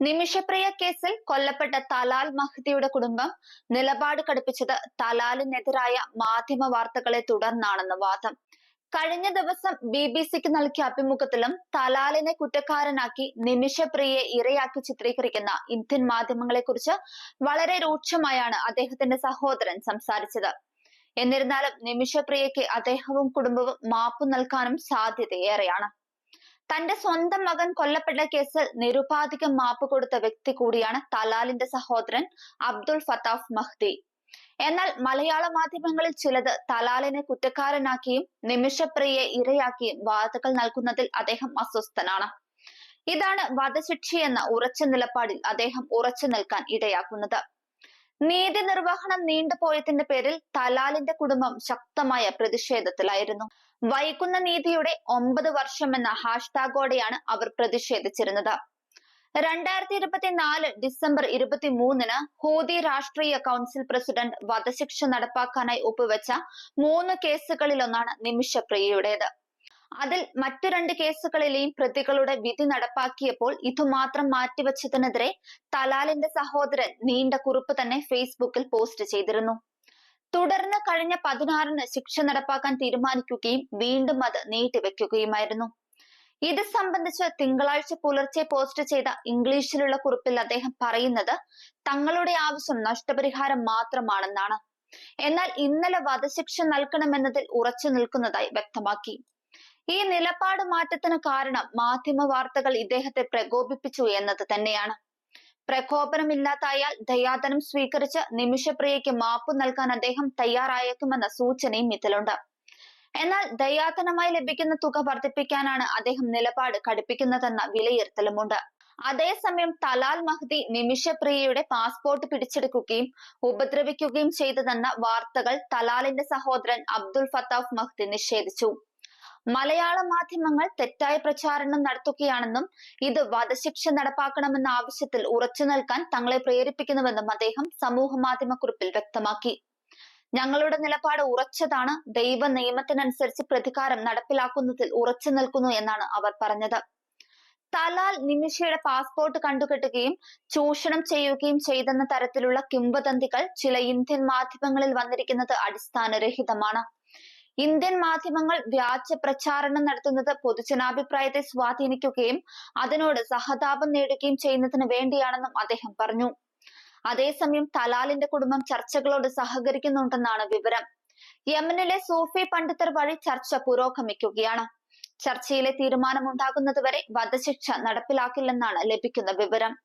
നിമിഷപ്രിയ കേസിൽ കൊല്ലപ്പെട്ട തലാൽ മഹ്ദിയുടെ കുടുംബം നിലപാട് കടുപ്പിച്ചത് തലാലിനെതിരായ മാധ്യമ വാർത്തകളെ തുടർന്നാണെന്ന് വാദം. കഴിഞ്ഞ ദിവസം ബി ബി സിക്ക് നൽകിയ അഭിമുഖത്തിലും തലാലിനെ കുറ്റക്കാരനാക്കി നിമിഷപ്രിയയെ ഇരയാക്കി ചിത്രീകരിക്കുന്ന ഇന്ത്യൻ മാധ്യമങ്ങളെക്കുറിച്ച് വളരെ രൂക്ഷമായാണ് അദ്ദേഹത്തിന്റെ സഹോദരൻ സംസാരിച്ചത്. എന്നിരുന്നാലും നിമിഷപ്രിയയ്ക്ക് അദ്ദേഹവും കുടുംബവും മാപ്പ് നൽകാനും സാധ്യതയേറെയാണ്. തന്റെ സ്വന്തം മകൻ കൊല്ലപ്പെട്ട കേസിൽ നിരുപാധികം മാപ്പ് കൊടുത്ത വ്യക്തി കൂടിയാണ് തലാലിന്റെ സഹോദരൻ അബ്ദുൾ ഫത്താഫ് മഹ്ദി. എന്നാൽ മലയാള മാധ്യമങ്ങളിൽ ചിലത് തലാലിനെ കുറ്റക്കാരനാക്കിയും നിമിഷപ്രിയെ ഇരയാക്കിയും വാർത്തകൾ നൽകുന്നതിൽ അദ്ദേഹം അസ്വസ്ഥനാണ്. ഇതാണ് വധശിക്ഷയെന്ന ഉറച്ച നിലപാടിൽ അദ്ദേഹം ഉറച്ചു നിൽക്കാൻ ഇടയാക്കുന്നത്. നീതി നിർവഹണം നീണ്ടുപോയതിന്റെ പേരിൽ തലാലിന്റെ കുടുംബം ശക്തമായ പ്രതിഷേധത്തിലായിരുന്നു. വൈകുന്ന നീതിയുടെ ഒമ്പത് വർഷം എന്ന ഹാഷ്ടാഗോടെയാണ് അവർ പ്രതിഷേധിച്ചിരുന്നത്. രണ്ടായിരത്തി ഇരുപത്തിനാല് ഡിസംബർ ഇരുപത്തി മൂന്നിന് ഹൂതി രാഷ്ട്രീയ കൗൺസിൽ പ്രസിഡന്റ് വധശിക്ഷ നടപ്പാക്കാനായി ഒപ്പുവെച്ച മൂന്ന് കേസുകളിലൊന്നാണ് നിമിഷപ്രിയയുടേത്. അതിൽ മറ്റു രണ്ട് കേസുകളിലെയും പ്രതികളുടെ വിധി നടപ്പാക്കിയപ്പോൾ ഇതുമാത്രം മാറ്റിവെച്ചതിനെതിരെ തലാലിന്റെ സഹോദരൻ നീണ്ട കുറിപ്പ് തന്നെ ഫേസ്ബുക്കിൽ പോസ്റ്റ് ചെയ്തിരുന്നു. തുടർന്ന് കഴിഞ്ഞ പതിനാറിന് ശിക്ഷ നടപ്പാക്കാൻ തീരുമാനിക്കുകയും വീണ്ടും അത് നീട്ടിവെക്കുകയുമായിരുന്നു. ഇത് സംബന്ധിച്ച് തിങ്കളാഴ്ച പുലർച്ചെ പോസ്റ്റ് ചെയ്ത ഇംഗ്ലീഷിലുള്ള കുറിപ്പിൽ അദ്ദേഹം പറയുന്നത് തങ്ങളുടെ ആവശ്യം നഷ്ടപരിഹാരം മാത്രമാണെന്നാണ്. എന്നാൽ ഇന്നലെ വധശിക്ഷ നൽകണമെന്നതിൽ ഉറച്ചു നിൽക്കുന്നതായി വ്യക്തമാക്കി. ഈ നിലപാട് മാറ്റത്തിന് കാരണം മാധ്യമ വാർത്തകൾ ഇദ്ദേഹത്തെ പ്രകോപിപ്പിച്ചു എന്നത് തന്നെയാണ്. പ്രകോപനമില്ലാത്തായാൽ ദയാതനം സ്വീകരിച്ച് നിമിഷപ്രിയയ്ക്ക് മാപ്പ് നൽകാൻ അദ്ദേഹം തയ്യാറായേക്കുമെന്ന സൂചനയും ഇതിലുണ്ട്. എന്നാൽ ദയാതനമായി ലഭിക്കുന്ന തുക വർദ്ധിപ്പിക്കാനാണ് അദ്ദേഹം നിലപാട് കടുപ്പിക്കുന്നതെന്ന വിലയിരുത്തലുമുണ്ട്. അതേസമയം തലാൽ മഹ്ദി നിമിഷപ്രിയയുടെ പാസ്പോർട്ട് പിടിച്ചെടുക്കുകയും ഉപദ്രവിക്കുകയും ചെയ്തതെന്ന വാർത്തകൾ തലാലിന്റെ സഹോദരൻ അബ്ദുൽ ഫത്താഫ് മഹ്ദി നിഷേധിച്ചു. മലയാള മാധ്യമങ്ങൾ തെറ്റായ പ്രചാരണം നടത്തുകയാണെന്നും ഇത് വധശിക്ഷ നടപ്പാക്കണമെന്ന ആവശ്യത്തിൽ ഉറച്ചു നിൽക്കാൻ തങ്ങളെ പ്രേരിപ്പിക്കുന്നുവെന്നും അദ്ദേഹം സമൂഹ മാധ്യമക്കുറിപ്പിൽ വ്യക്തമാക്കി. ഞങ്ങളുടെ നിലപാട് ഉറച്ചതാണ്. ദൈവ നിയമത്തിനനുസരിച്ച് പ്രതികാരം നടപ്പിലാക്കുന്നതിൽ ഉറച്ചു നിൽക്കുന്നു എന്നാണ് അവർ പറഞ്ഞത്. തലാൽ നിമിഷയുടെ പാസ്പോർട്ട് കണ്ടുകെട്ടുകയും ചൂഷണം ചെയ്യുകയും ചെയ്തെന്ന തരത്തിലുള്ള കിംവദന്തികൾ ചില ഇന്ത്യൻ മാധ്യമങ്ങളിൽ വന്നിരിക്കുന്നത് അടിസ്ഥാനരഹിതമാണ്. ഇന്ത്യൻ മാധ്യമങ്ങൾ വ്യാജ പ്രചാരണം നടത്തുന്നത് പൊതുജനാഭിപ്രായത്തെ സ്വാധീനിക്കുകയും അതിനോട് സഹതാപം നേടുകയും ചെയ്യുന്നതിന് വേണ്ടിയാണെന്നും അദ്ദേഹം പറഞ്ഞു. അതേസമയം തലാലിന്റെ കുടുംബം ചർച്ചകളോട് സഹകരിക്കുന്നുണ്ടെന്നാണ് വിവരം. യമനിലെ സൂഫി പണ്ഡിതർ വഴി ചർച്ച പുരോഗമിക്കുകയാണ്. ചർച്ചയിലെ തീരുമാനമുണ്ടാകുന്നതുവരെ വധശിക്ഷ നടപ്പിലാക്കില്ലെന്നാണ് ലഭിക്കുന്ന വിവരം.